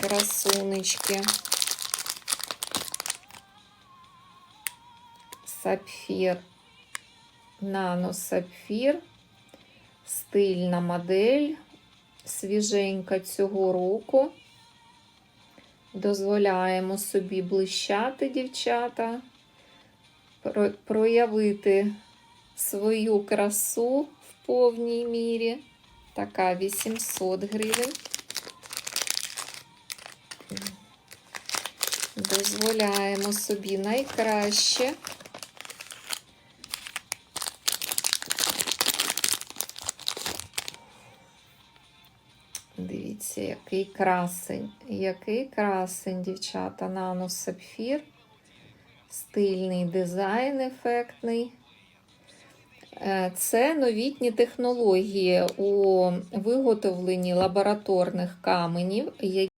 Красунечки. Сапфір. Нано сапфір. Стильна модель. Свіженька цього року. Дозволяємо собі блищати, дівчата, проявити свою красу в повній мірі. Така 800 гривень. Дозволяємо собі найкраще. Дивіться, який красень. Який красень, дівчата, нано сапфір. Стильний дизайн ефектний. Е, Це новітні технології у виготовленні лабораторних каменів,